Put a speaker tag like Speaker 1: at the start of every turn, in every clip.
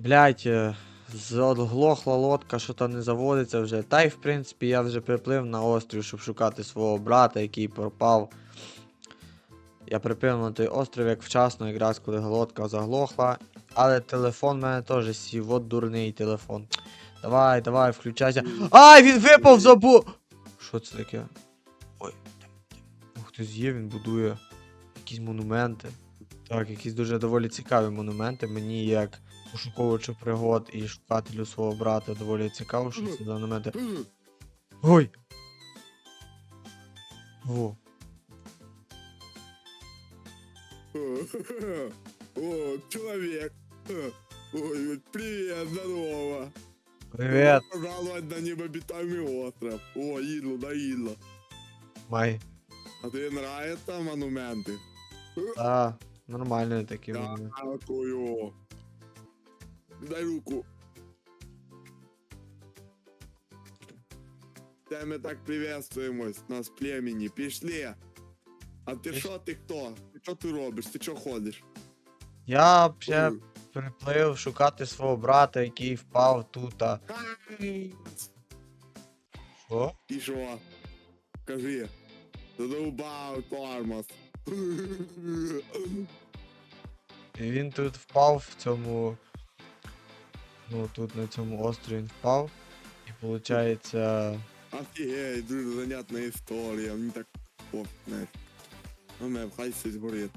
Speaker 1: Блять, заглохла лодка, що то не заводиться вже. Та й в принципі я вже приплив на острів, щоб шукати свого брата, який пропав. Я приплив на той острів як вчасно, якраз коли лодка заглохла. Але телефон в мене теж сів, от дурний телефон. Давай, давай, включайся. Ай, він випав забу. Що це таке? Ой. Ух, хтось є, він будує якісь монументи. Так, якісь дуже доволі цікаві монументи. Мені як пошуковувачу пригод і шукателю свого брата доволі цікаво, що це за монументи. Ой! Во.
Speaker 2: О, человек. Ой, привет, здорово.
Speaker 1: Привет,
Speaker 2: Пожаловать на необитаемый остров. О, Идло, да Идло.
Speaker 1: Май.
Speaker 2: А тебе нравятся монументы?
Speaker 1: Та, нормальні такі
Speaker 2: Да. Дай руку. Та ми так приветствуємось, нас племені. Пішли. А ти що, ти хто? Ти що ти робиш? Ти що ходиш?
Speaker 1: Я ще приплив шукати свого брата, який впав тут. а- Що?
Speaker 2: І що? Кажи. Задовбав тормоз.
Speaker 1: І він тут впав в цьому. Ну, тут на цьому острові він впав. І виходить.
Speaker 2: Офігеть, дуже занятна історія. Мені так о, знаєш. Ну, мене хай щось горить.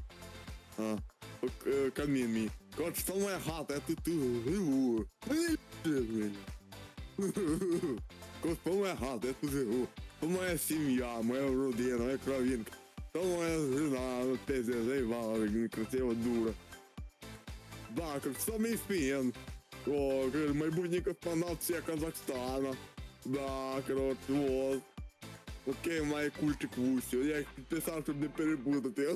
Speaker 2: Е, камін мій. Коротше, це моя хата, я тут живу. Коротше, це моя хата, я тут живу. Це моя сім'я, моя родина, моя кровінка. Це моя жена, ну пиздец, заїбала, красива дура. Да, коротше, це мій спін. О, майбутній космонавт всія Казахстана. Да, коротше, вот. Окей, має культик вусі. Я їх підписав, щоб не перепутати.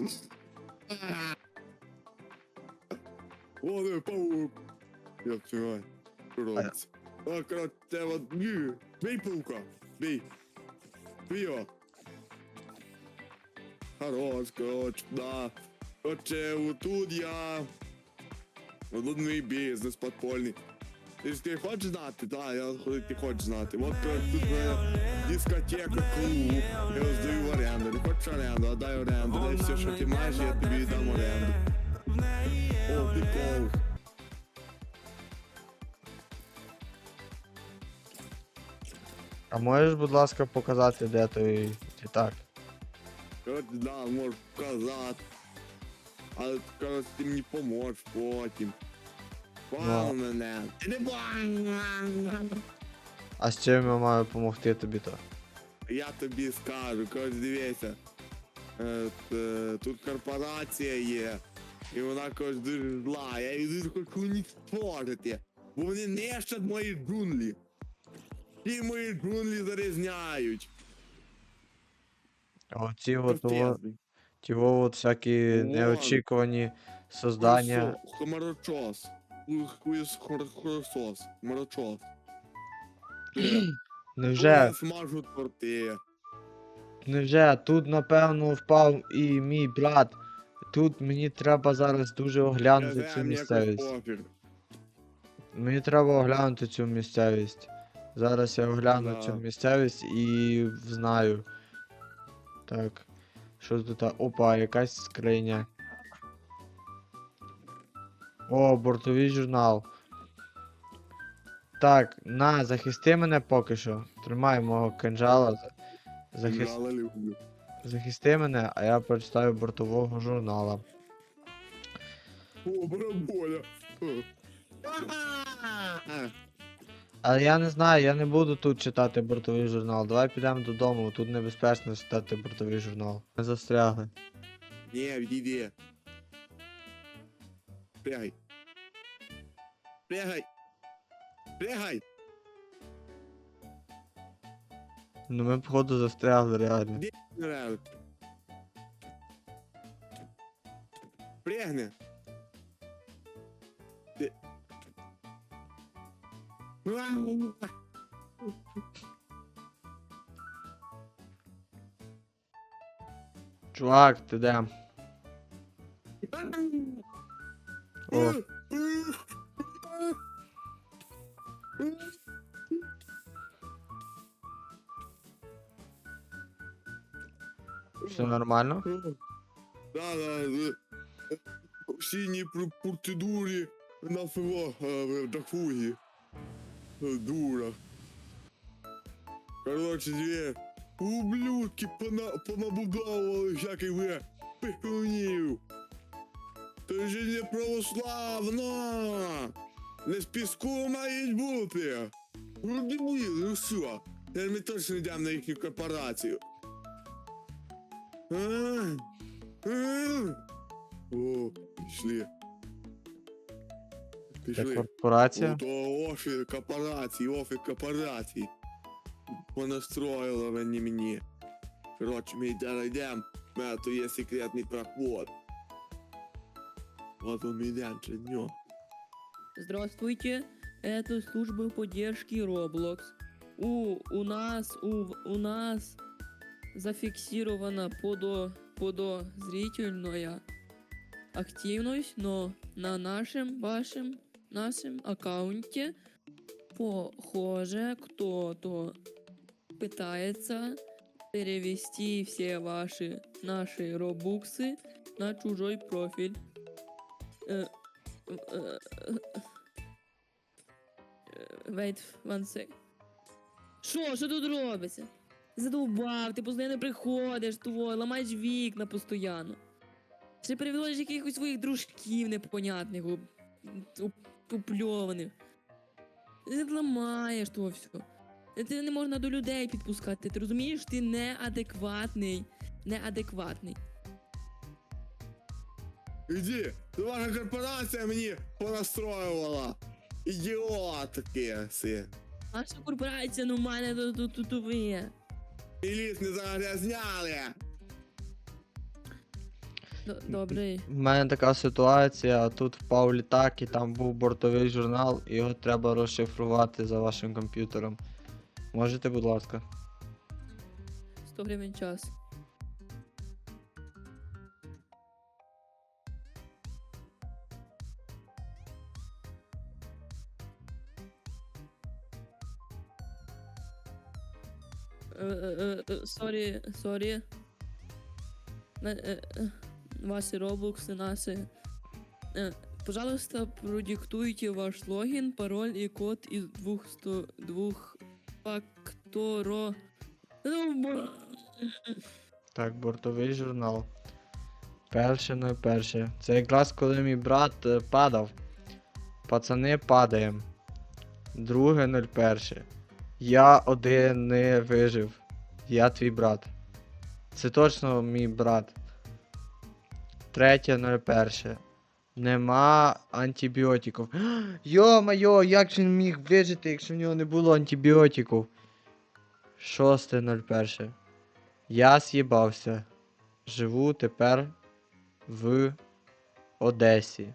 Speaker 2: О, не, паук. Я вчинаю. Коротше. А, коротше, це от... ні. Бій паука. Бій. Бій його. Хорош, коротше, да. Коротше, вот тут я... Мій бізнес подпольний. Ти ж ти хочеш знати? Так, я ти хочеш знати. От тут моя дискотека, клуб. Я його здаю в оренду. Не хочеш оренду, отдай оренду. Дай все, що ти маєш, я тобі дам оренду. О.
Speaker 1: А можеш, будь ласка, показати, де той літак?
Speaker 2: Коротше, да, можеш показати. Але, коротше, ти мені поможеш потім. Понял мене. Ти не.
Speaker 1: А з чим я маю допомогти тобі то?
Speaker 2: Я тобі скажу, коротше, дивися. Е, т- Тут корпорація є. І вона коротше дуже зла. Я її дуже хочу уничтожити. Бо вони нищать мої джунглі. І мої джунглі зарізняють.
Speaker 1: А Оці от, о,
Speaker 2: Капець.
Speaker 1: ті о, от всякі
Speaker 2: Вон.
Speaker 1: неочікувані создання.
Speaker 2: Хмарочос. Хуй- Хуйс. Хмарочос.
Speaker 1: Невже,
Speaker 2: Я смажу торти.
Speaker 1: невже тут напевно впав і мій брат. Тут мені треба зараз дуже оглянути цю місцевість.
Speaker 2: пофіг.
Speaker 1: Мені треба оглянути цю місцевість. Зараз я огляну
Speaker 2: Да.
Speaker 1: цю місцевість і знаю. Так. Що тут? Опа, якась скриня. О, бортовий журнал. Так, на, захисти мене поки що. Тримай мого кинжала. за- Захис... Захисти мене, а я прочитаю бортового журнала.
Speaker 2: О, бараболя. О.
Speaker 1: Але я не знаю, я не буду тут читати бортовий журнал. Давай підемо додому, тут небезпечно читати бортовий журнал. Ми застрягли.
Speaker 2: Не, відійди. Прягай. Прягай. Прягай.
Speaker 1: Ну ми, походу, застрягли реально.
Speaker 2: Де? Прягни.
Speaker 1: Чувак, ти де? О, Все нормально?
Speaker 2: Да, да, да. Синій пр- процедурі на ФО в Дахугі. Дура. Короче, две ублюдки пона понабудовували всяких ви пихунів. Ти же не православна. Не з піску мають бути. Ну, ну все. Тепер ми точно йдемо на їхню корпорацію. А? А? О, пішли.
Speaker 1: Це
Speaker 2: Пішли.
Speaker 1: корпорація.
Speaker 2: То офіс корпорації, офіс корпорації. Понастроїли вони мені. Коротше, ми зараз йдемо. У мене тут є секретний проход. Вот он йдемо через нього.
Speaker 3: Здравствуйте, это служба поддержки Roblox. У, у нас, у, у нас зафиксирована подо, подозрительная активность, но на нашем, вашем, нашем аккаунте похоже кто-то пытается перевести все ваши, наши робуксы на чужой профиль. Э, э, Wait one sec. Що, що тут робиться? Задовбав, ти постійно приходиш, твой, ламаєш вікна постійно. Ще приводиш якихось своїх дружків непонятних, об- об- опльованих. Ти ламаєш то все. Ти не можна до людей підпускати, ти розумієш, ти неадекватний. Неадекватний.
Speaker 2: Іди, це ваша корпорація мені понастроювала. Ідіотки си.
Speaker 3: Наша корпорація ну мене тут тут ви.
Speaker 2: Міліс не загрязняли.
Speaker 3: Д- Добре.
Speaker 1: У мене така ситуація, тут впав літак і там був бортовий журнал, і його треба розшифрувати за вашим комп'ютером. Можете, будь ласка.
Speaker 3: 100 гривень час. Е, е, е, Сорі, сорі. Е, е, Ваши робоксы наши. Э, Пожалуйста, продиктуйте ваш логин, пароль и код из двух сто двух факторо. Ну,
Speaker 1: Так, бортовий журнал. Перше, ну перше. Це якраз коли мій брат е, падав. Пацани падаємо. Друге 01. Я один не вижив. Я твій брат. Це точно мій брат. Третє 01. Нема антибіотиків. Йо-майо, як він міг вижити, якщо в нього не було антибіотиків? Шосте 01. Я з'їбався. Живу тепер в Одесі.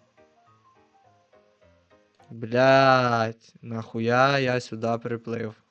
Speaker 1: Блять, нахуя я сюди приплив?